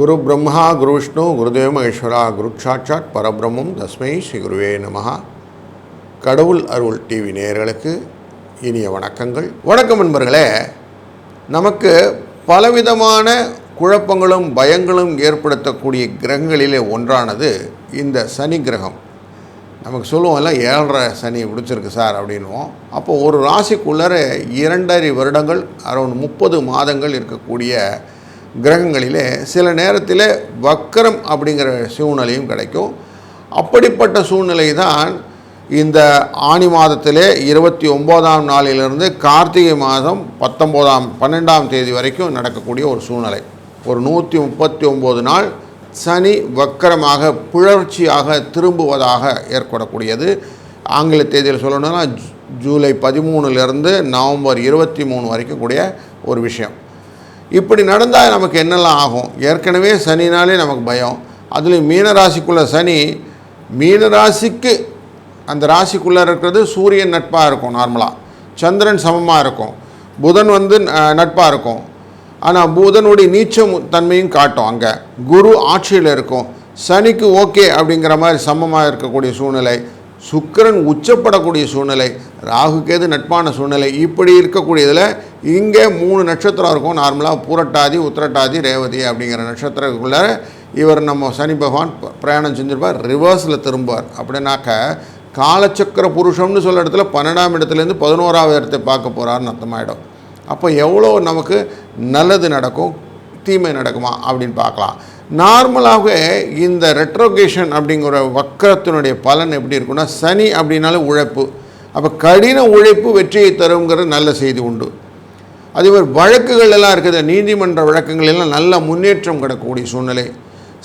குரு பிரம்மா குரு விஷ்ணு குருதேவ மகேஸ்வரா குரு சாட்சாத் பரபிரம்மம் தஸ்மை ஸ்ரீ குருவே நமஹா. கடவுள் அருள் டிவி நேயர்களுக்கு இனிய வணக்கங்கள். வணக்கம் நண்பர்களே. நமக்கு பலவிதமான குழப்பங்களும் பயங்களும் ஏற்படுத்தக்கூடிய கிரகங்களிலே ஒன்றானது இந்த சனி கிரகம். நமக்கு சொல்லுவோம்ல ஏழரை சனி பிடிச்சிருக்கு சார் அப்படின்வோம் அப்போது ஒரு ராசிக்குள்ளே இரண்டரை வருடங்கள் அரௌண்ட் முப்பது மாதங்கள் இருக்கக்கூடிய கிரகங்களிலே சில நேரத்தில் வக்கரம் அப்படிங்கிற சூழ்நிலையும் கிடைக்கும். அப்படிப்பட்ட சூழ்நிலை தான் இந்த ஆனி மாதத்திலே இருபத்தி ஒம்போதாம் நாளிலிருந்து கார்த்திகை மாதம் பத்தொம்போதாம் பன்னெண்டாம் தேதி வரைக்கும் நடக்கக்கூடிய ஒரு சூழ்நிலை. ஒரு நூற்றி முப்பத்தி ஒம்பது நாள் சனி வக்கரமாக புழற்சியாக திரும்புவதாக ஏற்படக்கூடியது. ஆங்கில தேதியில் சொல்லணும்னா ஜூலை பதிமூணுலேருந்து நவம்பர் இருபத்தி மூணு வரைக்கும் கூடிய ஒரு விஷயம். இப்படி நடந்தால் நமக்கு என்னெல்லாம் ஆகும்? ஏற்கனவே சனினாலே நமக்கு பயம். அதுலேயும் மீனராசிக்குள்ளே சனி மீனராசிக்கு அந்த ராசிக்குள்ளே இருக்கிறது சூரியன் நட்பாக இருக்கும் நார்மலாக சந்திரன் சமமாக இருக்கும். புதன் வந்து நட்பாக இருக்கும். ஆனால் புதனுடைய நீச்சம் தன்மையும் காட்டும் அங்கே. குரு ஆட்சியில் இருக்கும். சனிக்கு ஓகே அப்படிங்கிற மாதிரி சமமாக இருக்கக்கூடிய சூழ்நிலை. சுக்கிரன் உச்சப்படக்கூடிய சூழ்நிலை ராகுக்கேது நட்பான சூழ்நிலை இப்படி இருக்கக்கூடியதில் இங்கே மூணு நட்சத்திரம் இருக்கும். நார்மலாக பூரட்டாதி உத்திரட்டாதி ரேவதி அப்படிங்கிற நட்சத்திரத்துக்குள்ளே இவர் நம்ம சனி பகவான் பிரயாணம் செஞ்சிருப்பார் ரிவர்ஸில் திரும்புவார். அப்படின்னாக்க காலச்சக்கர புருஷம்னு சொல்ல இடத்துல பன்னெண்டாம் இடத்துலேருந்து பதினோராவது இடத்தை பார்க்க போகிறாருன்னு அர்த்தமாயிடும். அப்போ எவ்வளோ நமக்கு நல்லது நடக்கும் தீமை நடக்குமா அப்படின்னு பார்க்கலாம். நார்மலாகவே இந்த ரெட்ரோகேஷன் அப்படிங்கிற வக்கரத்தினுடைய பலன் எப்படி இருக்குன்னா சனி அப்படின்னாலும் உழைப்பு. அப்போ கடின உழைப்பு வெற்றியை தருங்கிற நல்ல செய்தி உண்டு. அதே மாதிரி வழக்குகள் எல்லாம் இருக்குது. நீதிமன்ற வழக்குகள் எல்லாம் நல்ல முன்னேற்றம் கிடக்கக்கூடிய சூழ்நிலை.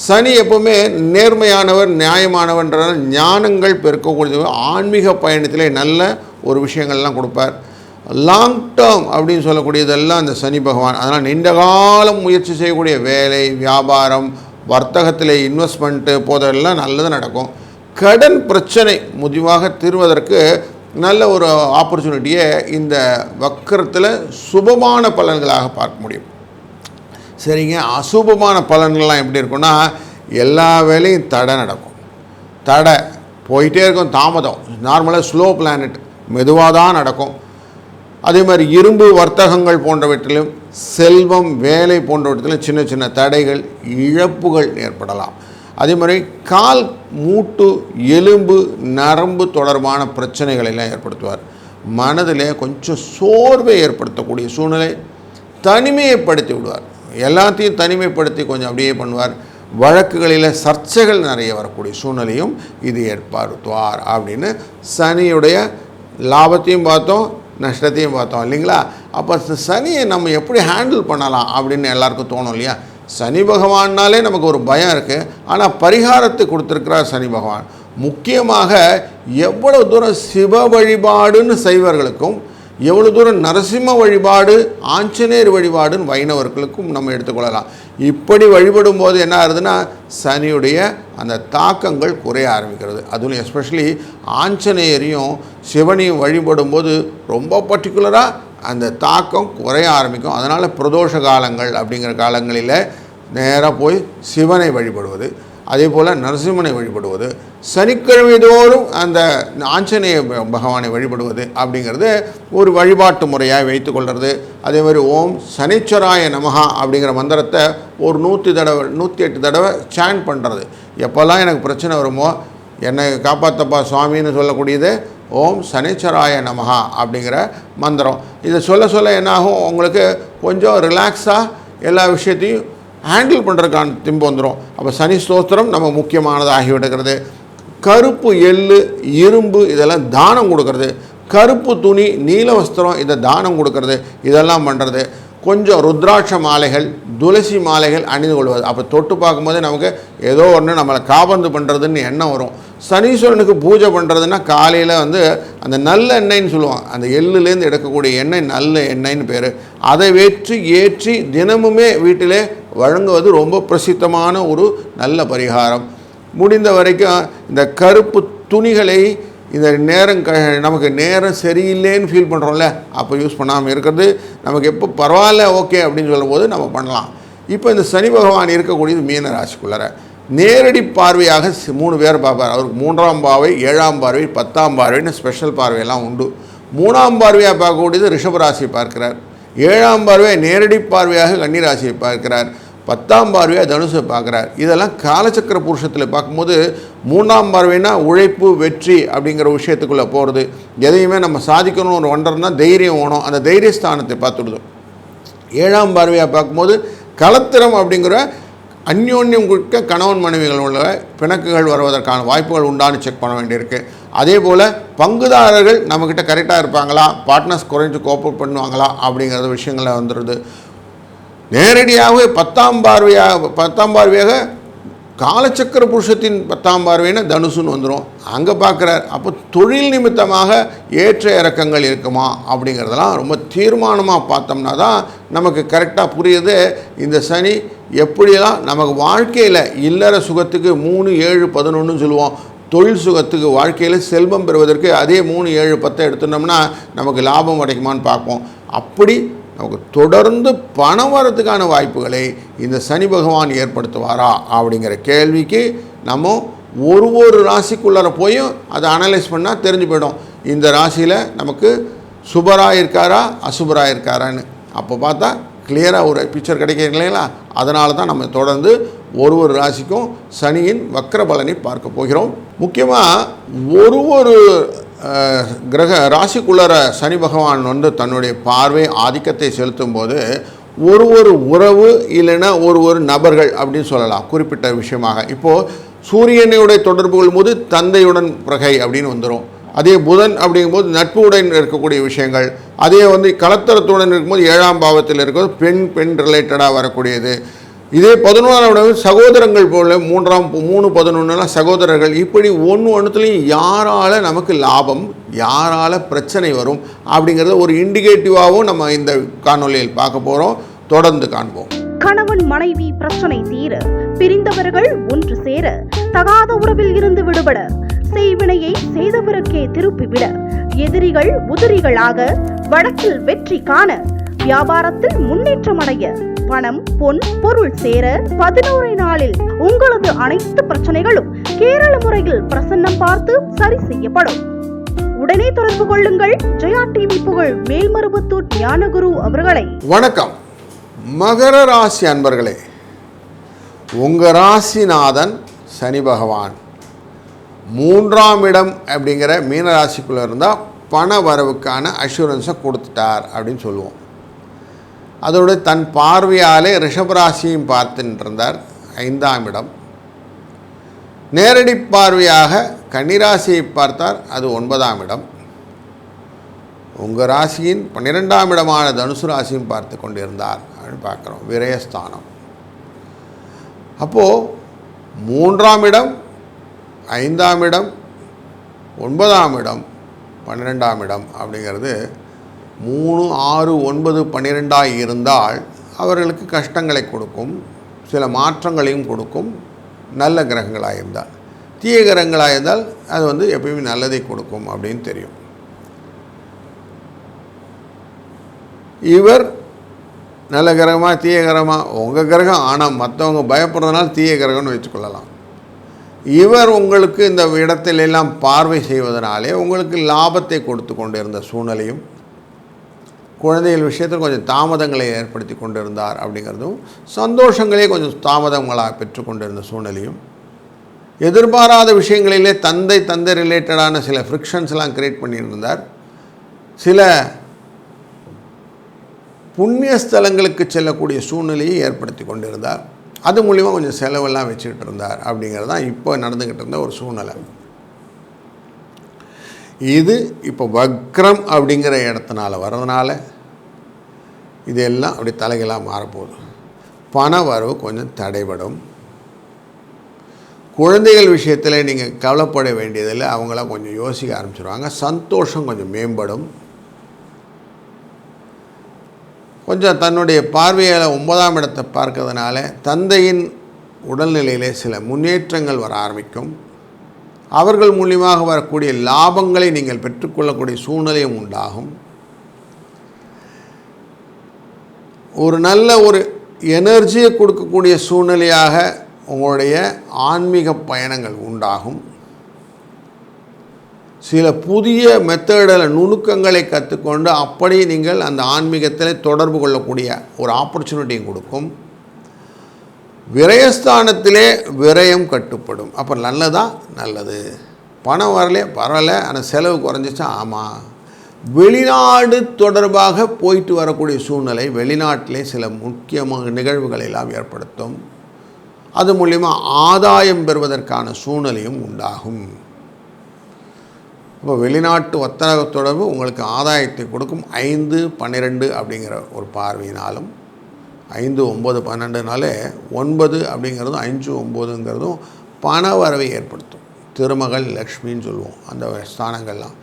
சனி எப்பவுமே நேர்மையானவர் நியாயமானவன்றால் ஞானங்கள் பெருக்கக்கூடிய ஆன்மீக பயணத்திலே நல்ல ஒரு விஷயங்கள்லாம் கொடுப்பார். லாங் டேர்ம் அப்படின்னு சொல்லக்கூடியதெல்லாம் அந்த சனி பகவான். அதனால் நீண்ட காலம் முயற்சி செய்யக்கூடிய வேலை வியாபாரம் வர்த்தகத்தில் இன்வெஸ்ட்மெண்ட்டு போதெல்லாம் நல்லது நடக்கும். கடன் பிரச்சனை முடிவாக தீர்வதற்கு நல்ல ஒரு ஆப்பர்ச்சுனிட்டியை இந்த வக்கரத்தில் சுபமான பலன்களாக பார்க்க முடியும். சரிங்க? அசுபமான பலன்கள்லாம் எப்படி இருக்கும்னா எல்லா வேலையும் தடை நடக்கும். தடை. போயிட்டே இருக்கும் தாமதம். நார்மலாக ஸ்லோ பிளானட் மெதுவாக தான் நடக்கும். அதே மாதிரி இரும்பு வர்த்தகங்கள் போன்றவற்றிலும் செல்வம் வேலை போன்றவற்றிலும் சின்ன சின்ன தடைகள் இழப்புகள் ஏற்படலாம். அதே மாதிரி கால் மூட்டு எலும்பு நரம்பு தொடர்பான பிரச்சனைகளை எல்லாம் ஏற்படுத்துவார். மனதில் கொஞ்சம் சோர்வை ஏற்படுத்தக்கூடிய சூழ்நிலை தனிமையைப்படுத்தி விடுவார். எல்லாத்தையும் தனிமைப்படுத்தி கொஞ்சம் அப்படியே பண்ணுவார். வழக்குகளில் சர்ச்சைகள் நிறைய வரக்கூடிய சூழ்நிலையும் இது ஏற்படுத்துவார் அப்படின்னு சனியுடைய லாபத்தையும் பார்த்தோம் நஷ்டத்தையும் பார்த்தோம் இல்லைங்களா? அப்போ சனியை நம்ம எப்படி ஹேண்டில் பண்ணலாம் அப்படின்னு எல்லாருக்கும் தோணும் இல்லையா? சனி பகவான்னாலே நமக்கு ஒரு பயம் இருக்குது ஆனால் பரிகாரத்தை கொடுத்துருக்கிறார் சனி பகவான். முக்கியமாக எவ்வளவு தூரம் சிவ வழிபாடுன்னு செய்வர்களுக்கும் எவ்வளோ தூரம் நரசிம்ம வழிபாடு ஆஞ்சநேயர் வழிபாடுன்னு வைணவர்களுக்கும் நம்ம எடுத்துக்கொள்ளலாம். இப்படி வழிபடும் போது என்ன ஆகுதுன்னா சனியுடைய அந்த தாக்கங்கள் குறைய ஆரம்பிக்கிறது. அதுவும் எஸ்பெஷலி ஆஞ்சநேயரையும் சிவனையும் வழிபடும் போது ரொம்ப பர்டிகுலராக அந்த தாக்கம் குறைய ஆரம்பிக்கும். அதனால் பிரதோஷ காலங்கள் அப்படிங்கிற காலங்களில் நேராக போய் சிவனை வழிபடுவது. அதே போல் நரசிம்மனை வழிபடுவது சனிக்கிழமை தோறும் அந்த ஆஞ்சநேய பகவானை வழிபடுவது அப்படிங்கிறது ஒரு வழிபாட்டு முறையாக வைத்துக்கொள்கிறது அதே மாதிரி ஓம் சனிச்சராய நமகா அப்படிங்கிற மந்திரத்தை ஒரு நூற்றி தடவை நூற்றி எட்டு தடவை சேன் பண்ணுறது எப்போல்லாம் எனக்கு பிரச்சனை வருமோ என்னை காப்பாத்தப்பா சுவாமின்னு சொல்லக்கூடியது ஓம் சனிச்சராய நமகா அப்படிங்கிற மந்திரம். இதை சொல்ல சொல்ல என்னாகும்? உங்களுக்கு கொஞ்சம் ரிலாக்ஸாக எல்லா விஷயத்தையும் ஹேண்டில் பண்ணுறதுக்கான திம்பு வந்துடும் அப்போ சனி ஸ்தோத்திரம் நம்ம முக்கியமானதாகி விடுகிறது கருப்பு எள்ளு இரும்பு இதெல்லாம் தானம் கொடுக்கறது. கருப்பு துணி நீல வஸ்திரம் இதை தானம் கொடுக்கறது. இதெல்லாம் பண்ணுறது கொஞ்சம் ருத்ராட்ச மாலைகள் துளசி மாலைகள் அணிந்து கொள்வது. அப்போ தொட்டு பார்க்கும்போது நமக்கு ஏதோ ஒன்று நம்மளை காபந்து பண்ணுறதுன்னு எண்ணம் வரும். சனீஸ்வரனுக்கு பூஜை பண்ணுறதுன்னா காலையில் வந்து அந்த நல்ல எண்ணெய்ன்னு சொல்லுவாங்க. அந்த எள்ளுலேருந்து எடுக்கக்கூடிய எண்ணெய் நல்ல எண்ணெய்ன்னு பேர். அதை வெற்றி ஏற்றி தினமுமே வீட்டிலே வழங்குவது ரொம்ப பிரசித்தமான ஒரு நல்ல பரிகாரம். முடிந்த வரைக்கும் இந்த கருப்பு துணிகளை இந்த நேரம் க நமக்கு நேரம் சரியில்லைன்னு ஃபீல் பண்ணுறோம்ல அப்போ யூஸ் பண்ணாமல் இருக்கிறது நமக்கு எப்போ பரவாயில்ல ஓகே அப்படின்னு சொல்லும்போது நம்ம பண்ணலாம். இப்போ இந்த சனி பகவான் இருக்கக்கூடியது மீன ராசிக்குள்ளார. நேரடி பார்வையாக மூணு பேர் பார்ப்பார். அவருக்கு மூன்றாம் பார்வை ஏழாம் பார்வை பத்தாம் பார்வைன்னு ஸ்பெஷல் பார்வையெல்லாம் உண்டு. மூணாம் பார்வையாக பார்க்கக்கூடியது ரிஷபராசியை பார்க்கிறார். ஏழாம் பார்வையை நேரடி பார்வையாக கன்னிராசியை பார்க்கிறார். பத்தாம் பார்வையாக தனுசை பார்க்குறார். இதெல்லாம் காலச்சக்கர புருஷத்தில் பார்க்கும்போது மூணாம் பார்வைனா உழைப்பு வெற்றி அப்படிங்கிற விஷயத்துக்குள்ளே போகிறது எதையுமே நம்ம சாதிக்கணும்னு ஒரு ஒன்றர்னா தைரியம் வேணும் அந்த தைரிய ஸ்தானத்தை பார்த்துடுது. ஏழாம் பார்வையாக பார்க்கும்போது கலத்திரம் அப்படிங்கிற அந்யோன்யம் கொடுக்க கணவன் மனைவிகள் உள்ள பிணக்குகள் வருவதற்கான வாய்ப்புகள் உண்டானு செக் பண்ண வேண்டியிருக்கு. அதே போல் பங்குதாரர்கள் நம்மக்கிட்ட கரெக்டாக இருப்பாங்களா? பார்ட்னர்ஸ் குறைஞ்சு கோப்பர் பண்ணுவாங்களா? அப்படிங்கிற விஷயங்களை வந்துடுது. நேரடியாகவே பத்தாம் பார்வையாக பத்தாம் பார்வையாக காலச்சக்கர புருஷத்தின் பத்தாம் பார்வைனா தனுசுன்னு வந்துடும் அங்கே பார்க்குறார் அப்போ தொழில் நிமித்தமாக ஏற்ற இறக்கங்கள் இருக்குமா? அப்படிங்கிறதெல்லாம் ரொம்ப தீர்மானமாக பார்த்தோம்னா தான் நமக்கு கரெக்டாக புரியுது. இந்த சனி எப்படியெல்லாம் நமக்கு வாழ்க்கையில் இல்லற சுகத்துக்கு மூணு ஏழு பதினொன்று சொல்லுவோம். தொழில் சுகத்துக்கு வாழ்க்கையில் செல்வம் பெறுவதற்கு அதே மூணு ஏழு பத்தை எடுத்துட்டோம்னா நமக்கு லாபம் கிடைக்குமான்னு பார்ப்போம். அப்படி நமக்கு தொடர்ந்து பணம் வரதுக்கான வாய்ப்புகளை இந்த சனி பகவான் ஏற்படுத்துவாரா அப்படிங்கிற கேள்விக்கு நம்ம ஒரு ஒரு ராசிக்குள்ளார போயும் அதை அனலைஸ் பண்ணால் தெரிஞ்சு போயிடும். இந்த ராசியில் நமக்கு சுபராக இருக்காரா அசுபராக இருக்காரான்னு. அப்போ பார்த்தா கிளியராக ஒரு பிக்சர் கிடைக்கிற இல்லைங்களா? அதனால தான் நம்ம தொடர்ந்து ஒரு ஒரு ராசிக்கும் சனியின் வக்கர பலனை பார்க்க போகிறோம். முக்கியமாக ஒரு ஒரு கிரக ராசிக்குள்ளர சனி பகவான் வந்து தன்னுடைய பார்வை ஆதிக்கத்தை செலுத்தும் போது ஒரு ஒரு உறவு இல்லைன்னா ஒரு ஒரு நபர்கள் அப்படின்னு சொல்லலாம். குறிப்பிட்ட விஷயமாக. இப்போது சூரியனுடைய தொடர்பு கொள்ளும்போது தந்தையுடன் பிரகை அப்படின்னு வந்துடும் அதே புதன் அப்படிங்கும்போது நட்புடன் இருக்கக்கூடிய விஷயங்கள். அதே வந்து கலத்தரத்துடன் இருக்கும்போது ஏழாம் பாவத்தில் இருக்கிறது. பெண் பெண் ரிலேட்டடாக வரக்கூடியது. இதே பதினோராம் இடம் சகோதரங்கள் போல மூன்றாம் மூணு பதினொன்றுலாம் சகோதரர்கள். இப்படி ஒன்று ஒன்றுத்துலேயும் யாரால் நமக்கு லாபம் யாரால் பிரச்சனை வரும் அப்படிங்கிறத ஒரு இண்டிகேட்டிவாகவும் நம்ம இந்த காணொலியில் பார்க்க போகிறோம் தொடர்ந்து காண்போம். கணவன் மனைவி பிரச்சனை தீர பிரிந்தவர்கள் ஒன்று சேர தகாத உறவில் இருந்து விடுபட செய்வினையை செய்தவருக்கே திருப்பிவிட எதிரிகள் உதிரிகளாக வழக்கில் வெற்றி காண வியாபாரத்தில் முன்னேற்றம் அடைய பணம் பொன் பொருள் சேர பதினோரு நாளில் உங்களது அனைத்து பிரச்சனைகளும் கேரள முறையில் பிரசன்னம் பார்த்து சரி செய்யப்படும். உடனே தொடர்பு கொள்ளுங்கள். ஜெயா டிவி புகழ் மேல்மருவத்தூர் ஞானகுரு அவர்களை. வணக்கம். மகர ராசி அன்பர்களே உங்கள் ராசிநாதன் சனி பகவான். மூன்றாம் இடம் அப்படிங்கிற மீனராசிக்குள்ளே இருந்தால் பண வரவுக்கான அஷூரன்ஸை கொடுத்துட்டார் அப்படின்னு சொல்லுவோம். அதோடு தன் பார்வையாலே ரிஷபராசியும் பார்த்துட்டு இருந்தார் ஐந்தாம் இடம். நேரடி பார்வையாக கன்னிராசியை பார்த்தார் அது ஒன்பதாம் இடம். உங்கள் ராசியின் பன்னிரெண்டாம் இடமான தனுசு ராசியும் பார்த்து கொண்டிருந்தார் அப்படின்னு பார்க்குறோம் விரயஸ்தானம். அப்போது மூன்றாம் இடம் ஐந்தாம் இடம் ஒன்பதாம் இடம் பன்னிரெண்டாம் இடம் அப்படிங்கிறது மூணு ஆறு ஒன்பது பன்னிரெண்டாக இருந்தால் அவர்களுக்கு கஷ்டங்களை கொடுக்கும் சில மாற்றங்களையும் கொடுக்கும் நல்ல கிரகங்களாக இருந்தால். தீய கிரகங்களாக இருந்தால் அது வந்து எப்பயுமே நல்லதை கொடுக்கும் அப்படின்னு தெரியும். இவர் நல்ல கிரகமாக தீய கிரகமாக உங்கள் கிரகம். ஆனால் மற்றவங்க பயப்படுறதுனால தீய கிரகம்னு வச்சுக்கொள்ளலாம் இவர் உங்களுக்கு இந்த இடத்திலெல்லாம் பார்வை செய்வதனாலே உங்களுக்கு லாபத்தை கொடுத்து கொண்டிருந்த சூழ்நிலையும் குழந்தைகள் விஷயத்தில் கொஞ்சம் தாமதங்களை ஏற்படுத்தி கொண்டிருந்தார் அப்படிங்கிறதும் சந்தோஷங்களே கொஞ்சம் தாமதங்களாக பெற்றுக்கொண்டிருந்த சூழ்நிலையும். எதிர்பாராத விஷயங்களிலே தந்தை தந்தை ரிலேட்டடான சில ஃப்ரிக்ஷன்ஸ்லாம் கிரியேட் பண்ணியிருந்தார். சில புண்ணிய ஸ்தலங்களுக்கு செல்லக்கூடிய சூழ்நிலையை ஏற்படுத்தி கொண்டிருந்தார். அது மூலிமா கொஞ்சம் செலவெல்லாம் வச்சுக்கிட்டு இருந்தார் அப்படிங்கிறது தான் இப்போ நடந்துக்கிட்டு இருந்த ஒரு சூழ்நிலை. இது இப்போ வக்ரம் அப்படிங்கிற இடத்தினால வர்றதுனால இதெல்லாம் அப்படி தலைகளாக மாறப்போகுது. பண வரவு கொஞ்சம் தடைபடும். குழந்தைகள் விஷயத்தில் நீங்கள் கவலைப்பட வேண்டியதில்லை. அவங்களாம் கொஞ்சம் யோசிக்க ஆரம்பிச்சிருவாங்க. சந்தோஷம் கொஞ்சம் மேம்படும். கொஞ்சம் தன்னுடைய பார்வையில் ஒன்பதாம் இடத்தை பார்க்கறதுனால தந்தையின் உடல்நிலையிலே சில முன்னேற்றங்கள் வர ஆரம்பிக்கும். அவர்கள் மூலியமாக வரக்கூடிய லாபங்களை நீங்கள் பெற்றுக்கொள்ளக்கூடிய சூழ்நிலையும் உண்டாகும். ஒரு நல்ல ஒரு எனர்ஜியை கொடுக்கக்கூடிய சூழ்நிலையாக உங்களுடைய ஆன்மீக பயணங்கள் உண்டாகும். சில புதிய மெத்தடில் நுணுக்கங்களை கற்றுக்கொண்டு அப்படி நீங்கள் அந்த ஆன்மீகத்தில் தொடர்பு கொள்ளக்கூடிய ஒரு ஆப்பர்ச்சுனிட்டியும் கொடுக்கும். விரயஸ்தானத்திலே விரயம் கட்டுப்படும். அப்போ நல்லதா? நல்லது. பணம் வரலே பரவாயில்ல. ஆனால் செலவு குறைஞ்சிச்சா ஆமாம் வெளிநாடு தொடர்பாக போயிட்டு வரக்கூடிய சூழ்நிலை வெளிநாட்டிலே சில முக்கியமான நிகழ்வுகளை எல்லாம் ஏற்படுத்தும். அது மூலிமா ஆதாயம் பெறுவதற்கான சூழ்நிலையும் உண்டாகும். இப்போ வெளிநாட்டு வர்த்தக தொடர்பு உங்களுக்கு ஆதாயத்தை கொடுக்கும். ஐந்து பன்னிரெண்டு அப்படிங்கிற ஒரு பார்வையினாலும் ஐந்து ஒம்பது பன்னெண்டுனாலே ஒன்பது அப்படிங்கிறதும் அஞ்சு ஒம்போதுங்கிறதும் பண வரவை ஏற்படுத்தும். திருமகள் லக்ஷ்மின்னு சொல்லுவோம். அந்த ஸ்தானங்கள்லாம்.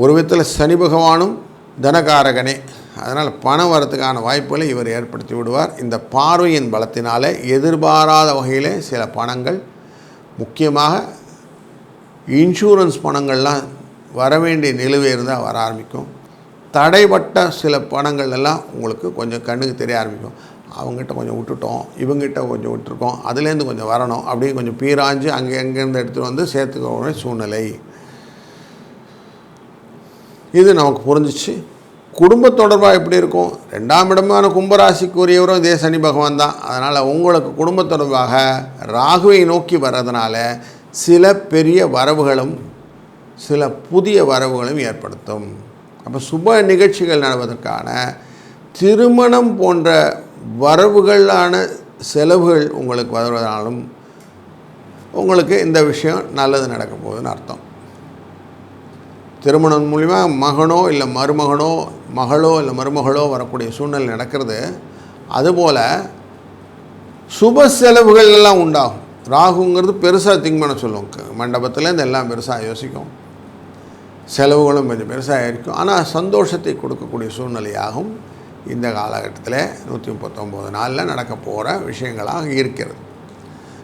ஒரு விதத்தில் சனி பகவானும் தனகாரகனே. அதனால் பணம் வரத்துக்கான வாய்ப்புகளை இவர் ஏற்படுத்தி விடுவார். இந்த பார்வையின் பலத்தினாலே எதிர்பாராத வகையிலே சில பணங்கள் முக்கியமாக இன்சூரன்ஸ் பணங்கள்லாம் வர வேண்டிய நிலுவை இருந்தால் வர ஆரம்பிக்கும். தடைப்பட்ட சில பணங்கள் எல்லாம் உங்களுக்கு கொஞ்சம் கண்ணுக்கு தெரிய ஆரம்பிக்கும். அவங்ககிட்ட கொஞ்சம் விட்டுட்டோம் இவங்ககிட்ட கொஞ்சம் விட்டுருக்கோம் அதுலேருந்து கொஞ்சம் வரணும் அப்படின்னு கொஞ்சம் பீராஞ்சு அங்கே எங்கேருந்து எடுத்துகிட்டு வந்து சேர்த்துக்க சூழ்நிலை. இது நமக்கு புரிஞ்சிச்சு. குடும்ப தொடர்பாக எப்படி இருக்கும்? ரெண்டாம் இடமான கும்பராசிக்குரியவரும் இதே சனி பகவான் தான். அதனால் உங்களுக்கு குடும்ப தொடர்பாக ராகுவை நோக்கி வர்றதுனால சில பெரிய வரவுகளும் சில புதிய வரவுகளும் ஏற்படுத்தும். அப்போ சுப நிகழ்ச்சிகள் நடவதற்கான திருமணம் போன்ற வரவுகளான செலவுகள் உங்களுக்கு வருவதனாலும் உங்களுக்கு இந்த விஷயம் நல்லது நடக்க போகுதுன்னு அர்த்தம். திருமணம் மூலிமா மகனோ இல்லை மருமகனோ மகளோ இல்லை மருமகளோ வரக்கூடிய சூழ்நிலை நடக்கிறது. அதுபோல் சுப செலவுகள் எல்லாம் உண்டாகும். ராகுங்கிறது பெருசாக திங்க் பண்ண சொல்லுவோம். மண்டபத்தில் இந்த எல்லாம் பெருசாக யோசிக்கும். செலவுகளும் கொஞ்சம் பெருசாக இருக்கும். ஆனால் சந்தோஷத்தை கொடுக்கக்கூடிய சூழ்நிலையாகும். இந்த காலகட்டத்தில் நூற்றி முப்பத்தொம்போது நாளில் நடக்க போகிற விஷயங்களாக இருக்கிறது.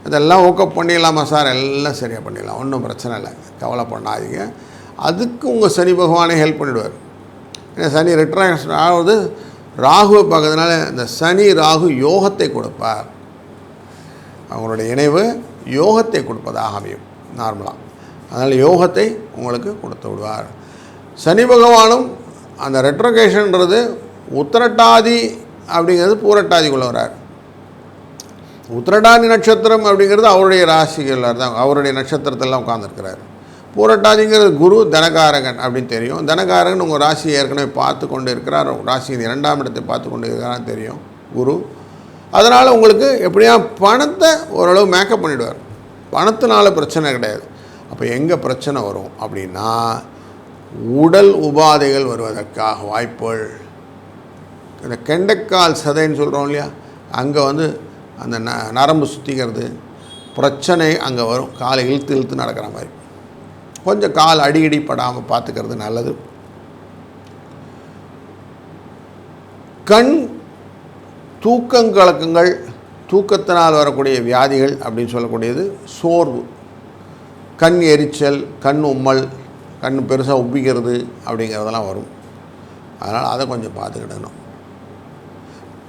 இதெல்லாம் ஓக்கப் பண்ணிடலாமா சார்? எல்லாம் சரியாக பண்ணிடலாம். ஒன்றும் பிரச்சனை இல்லை. கவலை பண்ணாதீங்க அதுக்கு உங்கள் சனி பகவானே ஹெல்ப் பண்ணிடுவார். ஏன்னா சனி ரிட்ராக்ஷன் ஆகுது ராகுவை பார்க்கறதுனால இந்த சனி ராகு யோகத்தை கொடுப்பார். அவங்களுடைய இணைவு யோகத்தை கொடுப்பதாக அமையும் நார்மலாக அதனால் யோகத்தை உங்களுக்கு கொடுத்து விடுவார். சனி பகவானும் அந்த ரெட்ரோகேஷன்ன்றது உத்திரட்டாதி அப்படிங்கிறது பூரட்டாதிக்குள்ளே வரார் உத்திரட்டாதி நட்சத்திரம் அப்படிங்கிறது அவருடைய ராசிகளில் தான் அவருடைய நட்சத்திரத்தெல்லாம் உட்காந்துருக்கிறார் பூரட்டாதிங்கிறது குரு தனகாரகன் அப்படின்னு தெரியும். தனகாரகன் உங்கள் ராசியை ஏற்கனவே பார்த்து கொண்டு இருக்கிறார். ராசியின் இரண்டாம் இடத்தை பார்த்து கொண்டு இருக்கிறான்னு தெரியும் குரு. அதனால் உங்களுக்கு எப்படியா பணத்தை ஓரளவு மேக்கப் பண்ணிவிடுவார் பணத்தினால பிரச்சனை கிடையாது. அப்போ எங்கே பிரச்சனை வரும் அப்படின்னா உடல் உபாதைகள் வருவதற்காக வாய்ப்புகள். இந்த கெண்டைக்கால் சதைன்னு சொல்கிறோம் இல்லையா? அங்கே வந்து அந்த ந நரம்பு சுற்றிக்கிறது பிரச்சனை அங்கே வரும். காலை இழுத்து இழுத்து நடக்கிற மாதிரி. கொஞ்சம் கால் அடிக்கடி படாமல் பார்த்துக்கிறது நல்லது. கண் தூக்கங்கலக்கங்கள் தூக்கத்தினால் வரக்கூடிய வியாதிகள் அப்படின்னு சொல்லக்கூடியது சோர்வு. கண் எரிச்சல் கண் உம்மல் கண் பெருசாக உப்பிக்கிறது அப்படிங்கிறதெல்லாம் வரும். அதனால் அதை கொஞ்சம் பார்த்துக்கிடணும்.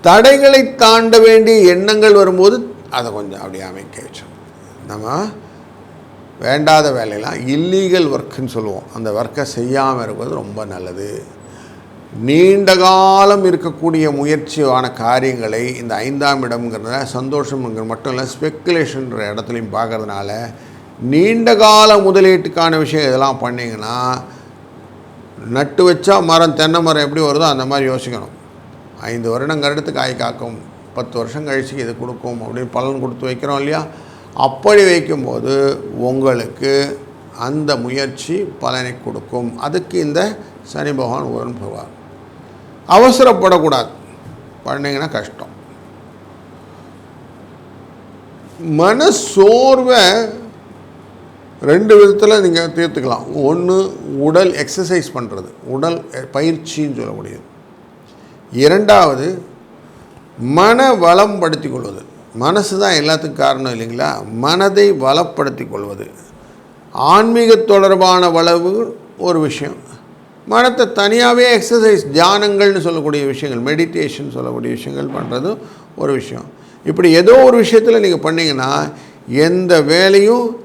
தடைகளை தாண்ட வேண்டிய எண்ணங்கள் வரும்போது அதை கொஞ்சம் அப்படியே அமைக்க வச்சோம் நம்ம வேண்டாத வேலையெல்லாம் இல்லீகல் ஒர்க்குன்னு சொல்லுவோம். அந்த ஒர்க்கை செய்யாமல் இருப்பது ரொம்ப நல்லது. நீண்ட காலம் இருக்கக்கூடிய முயற்சியான காரியங்களை இந்த ஐந்தாம் இடம்ங்கிறத சந்தோஷம்ங்கிற மட்டும் இல்லை ஸ்பெக்குலேஷன்ற இடத்துலையும் பார்க்கறதுனால நீண்ட கால முதலீட்டுக்கான விஷயம் இதெல்லாம் பண்ணிங்கன்னா நட்டு வச்சா மரம் தென்னை மரம் எப்படி வருதோ அந்த மாதிரி யோசிக்கணும். ஐந்து வருடம் கருடத்து காய் காக்கும். பத்து வருஷம் கழிச்சு இது கொடுக்கும் அப்படின்னு பலன் கொடுத்து வைக்கிறோம் இல்லையா? அப்படி வைக்கும்போது உங்களுக்கு அந்த முயற்சி பலனை கொடுக்கும். அதுக்கு இந்த சனி பகவான் உடன் போவார். அவசரப்படக்கூடாது. பண்ணிங்கன்னா கஷ்டம். மன சோர்வை ரெண்டு விதத்தில் நீங்கள் தீர்த்துக்கலாம். ஒன்று உடல் எக்ஸசைஸ் பண்ணுறது உடல் பயிற்சின்னு சொல்லக்கூடியது இரண்டாவது மன வளம் படுத்திக் கொள்வது. மனசு தான் எல்லாத்துக்கும் காரணம் இல்லைங்களா? மனதை வளப்படுத்தி கொள்வது. ஆன்மீக தொடர்பான வளவு ஒரு விஷயம். மனத்தை தனியாகவே எக்ஸசைஸ் தியானங்கள்னு சொல்லக்கூடிய விஷயங்கள் மெடிடேஷன் சொல்லக்கூடிய விஷயங்கள் பண்ணுறதும் ஒரு விஷயம். இப்படி ஏதோ ஒரு விஷயத்தில் நீங்கள் பண்ணிங்கன்னா எந்த வேலையும்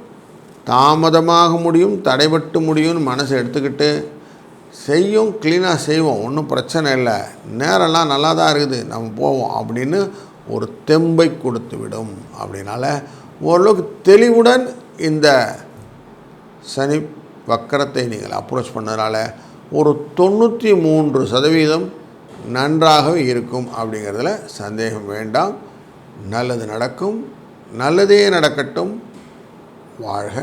தாமதமாக முடியும் தடைபட்டு முடியும்னு மனசை எடுத்துக்கிட்டு செய்யும் க்ளீனாக செய்வோம் ஒன்றும் பிரச்சனை இல்லை. நேரம்லாம் நல்லா தான் இருக்குது நம்ம போவோம் அப்படின்னு ஒரு தெம்பை கொடுத்துவிடும். அப்படினால அப்படின்னால ஓரளவுக்கு தெளிவுடன் இந்த சனி வக்கரத்தை நீங்கள் அப்ரோச் பண்ணதுனால ஒரு தொண்ணூற்றி மூன்று சதவீதம் நன்றாக இருக்கும் அப்படிங்கிறதுல சந்தேகம் வேண்டாம். நல்லது நடக்கும். நல்லதே நடக்கட்டும். வாழ்க